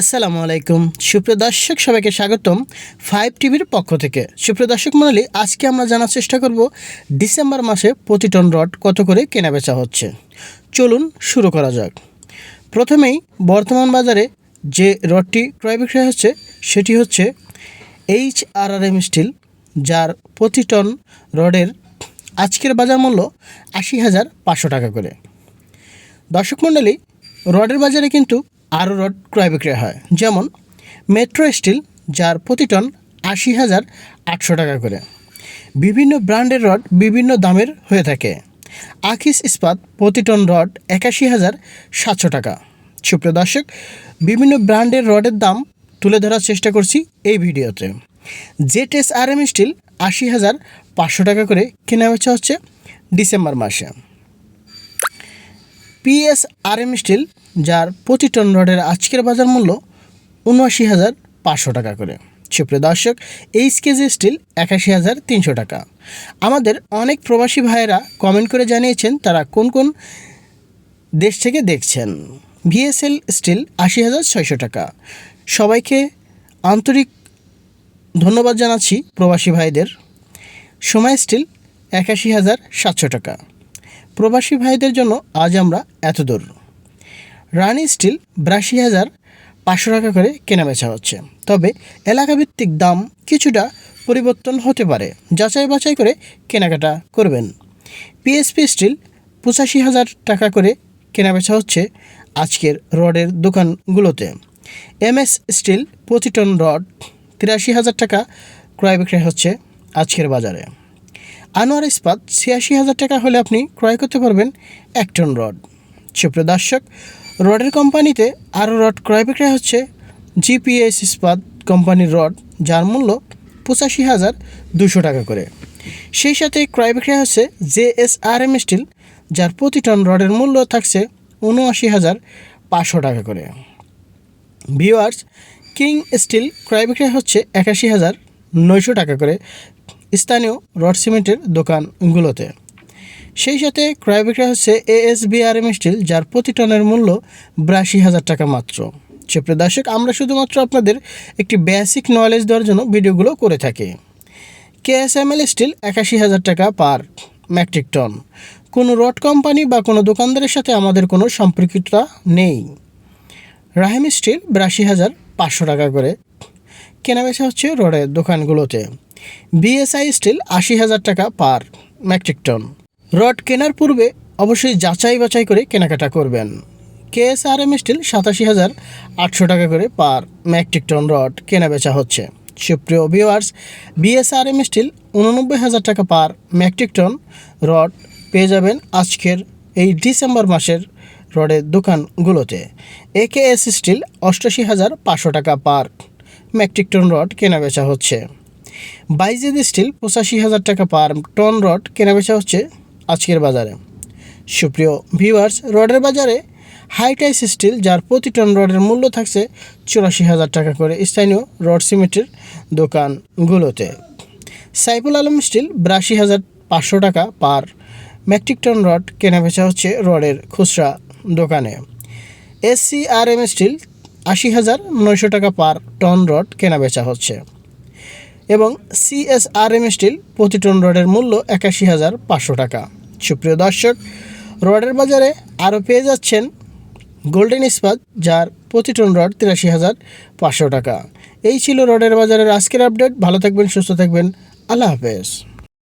আসসালামু আলাইকুম। সুপ্রিয় দর্শক, সবাইকে স্বাগতম ফাইভ টিভির পক্ষ থেকে। সুপ্রিয় দর্শক মণ্ডলী, আজকে আমরা জানার চেষ্টা করব ডিসেম্বর মাসে প্রতি টন রড কত করে কেনা বেচা হচ্ছে। চলুন শুরু করা যাক। প্রথমেই বর্তমান বাজারে যে রডটি ক্রয় বিক্রয় হচ্ছে, সেটি হচ্ছে H R R M steel, যার প্রতি টন রডের আজকের বাজার মূল্য আশি হাজার পাঁচশো টাকা করে। দর্শক মণ্ডলী, রডের বাজারে কিন্তু আরও রড ক্রয় বিক্রয় হয়। যেমন, মেট্রো স্টিল, যার প্রতি টন আশি হাজার আটশো টাকা করে। বিভিন্ন ব্র্যান্ডের রড বিভিন্ন দামের হয়ে থাকে। আকিস ইস্পাত প্রতি টন রড একাশি হাজার সাতশো টাকা। সুপ্রিয় দর্শক, বিভিন্ন ব্র্যান্ডের রডের দাম তুলে ধরার চেষ্টা করছি এই ভিডিওতে। J S R M steel আশি হাজার পাঁচশো টাকা করে কেনা বেচা হচ্ছে ডিসেম্বর মাসে। পিএস আর এম স্টিল যার প্রতি টন রডের আজকের বাজার মূল্য উনআশি হাজার পাঁচশো টাকা করে। সুপ্রিয় দর্শক এইচ কেজি স্টিল একাশি হাজার তিনশো টাকা। আমাদের অনেক প্রবাসী ভাইয়েরা কমেন্ট করে জানিয়েছেন তারা কোন কোন দেশ থেকে দেখছেন। ভিএসএল স্টিল আশি হাজার ছয়শো টাকা। সবাইকে আন্তরিক ধন্যবাদ জানাচ্ছি প্রবাসী ভাইদের। সময় স্টিল একাশি হাজার সাতশো টাকা। প্রবাসী ভাইদের জন্য আজ আমরা এত দূর রানি স্টিল বিরাশি হাজার পাঁচশো টাকা করে কেনা বেচা হচ্ছে। তবে এলাকাভিত্তিক দাম কিছুটা পরিবর্তন হতে পারে। যাচাই বাছাই করে কেনাকাটা করবেন। পিএসপি স্টিল পঁচাশি হাজার টাকা করে কেনা বেচা হচ্ছে আজকের রডের দোকানগুলোতে। এমএস স্টিল প্রতি টন রড তিরাশি হাজার টাকা ক্রয় বিক্রয় হচ্ছে আজকের বাজারে। আনোয়ার ইস্পাত ছিয়াশি হাজার টাকা হলে আপনি ক্রয় করতে পারবেন এক টন রড। সুপ্রিয় দর্শক, রডের কোম্পানিতে আরও রড ক্রয় বিক্রয় হচ্ছে। জিপিএস ইস্পাত কোম্পানির রড, যার মূল্য পঁচাশি হাজার দুশো টাকা করে। সেই সাথে ক্রয় বিক্রয় হচ্ছে J S R M steel, যার প্রতি টন রডের মূল্য থাকছে উনআশি হাজার পাঁচশো টাকা করে। ভিওয়ার্স কিং স্টিল ক্রয় বিক্রয় হচ্ছে একাশি হাজার নয়শো টাকা করে স্থানীয় রড সিমেন্টের দোকানগুলোতে। সেই সাথে ক্রয় বিক্রয় হচ্ছে এএসবিআরএম স্টিল যার প্রতি টনের মূল্য বিরাশি হাজার টাকা মাত্র। সুপ্রিয় দর্শক, আমরা শুধুমাত্র আপনাদের একটি বেসিক নলেজ দেওয়ার জন্য ভিডিওগুলো করে থাকি। কেএসএমএল স্টিল একাশি হাজার টাকা পার মেট্রিক টন কোনো রড কোম্পানি বা কোনো দোকানদারের সাথে আমাদের কোনো সম্পর্কিততা নেই। রাহিম স্টিল বিরাশি হাজার পাঁচশো টাকা করে। কেনাবেচা হচ্ছে রডের দোকানগুলোতে। বিএসআই স্টিল আশি হাজার টাকা পার মেট্রিক টন রড কেনার পূর্বে অবশ্যই যাচাই বাছাই করে কেনাকাটা করবেন। কেএসআরএম স্টিল সাতাশি হাজার আটশো টাকা করে পার মেট্রিক টন রড কেনা বেচা হচ্ছে। সুপ্রিয় ভিওয়ার্স বিএসআরএম স্টিল উননব্বই হাজার টাকা পার মেট্রিক টন রড পেয়ে যাবেন আজকের এই ডিসেম্বর মাসের রডের দোকানগুলোতে। এ কে একেএস স্টিল অষ্টাশি হাজার পাঁচশো টাকা পার মেট্রিক টন রড কেনা বেচা হচ্ছে। বাইজেদ স্টিল পঁচাশি হাজার টাকা পার টন রড কেনাবেচা হচ্ছে আজকের বাজারে। সুপ্রিয় ভিউয়ার্স রডের বাজারে হাইটাইস স্টিল যার প্রতি টন রডের মূল্য থাকছে চুরাশি হাজার টাকা করে স্থানীয় রড সিমেন্টের দোকানগুলোতে। সাইফুল আলম স্টিল বিরাশি হাজার পাঁচশো টাকা পার মেট্রিক টন রড কেনাবেচা হচ্ছে রডের খুচরা দোকানে। এসসি আর এম স্টিল আশি হাজার নয়শো টাকা পার টন রড কেনাবেচা হচ্ছে। এবং সিএসআরএম স্টিল প্রতি টন রডের মূল্য একাশি হাজার পাঁচশো টাকা। সুপ্রিয় দর্শক, রডের বাজারে আরও পেয়ে যাচ্ছেন গোল্ডেন ইস্পাত যার প্রতি টন রড তিরাশি হাজার পাঁচশো টাকা। এই ছিল রডের বাজারের আজকের আপডেট। ভালো থাকবেন, সুস্থ থাকবেন। আল্লাহ হাফেজ।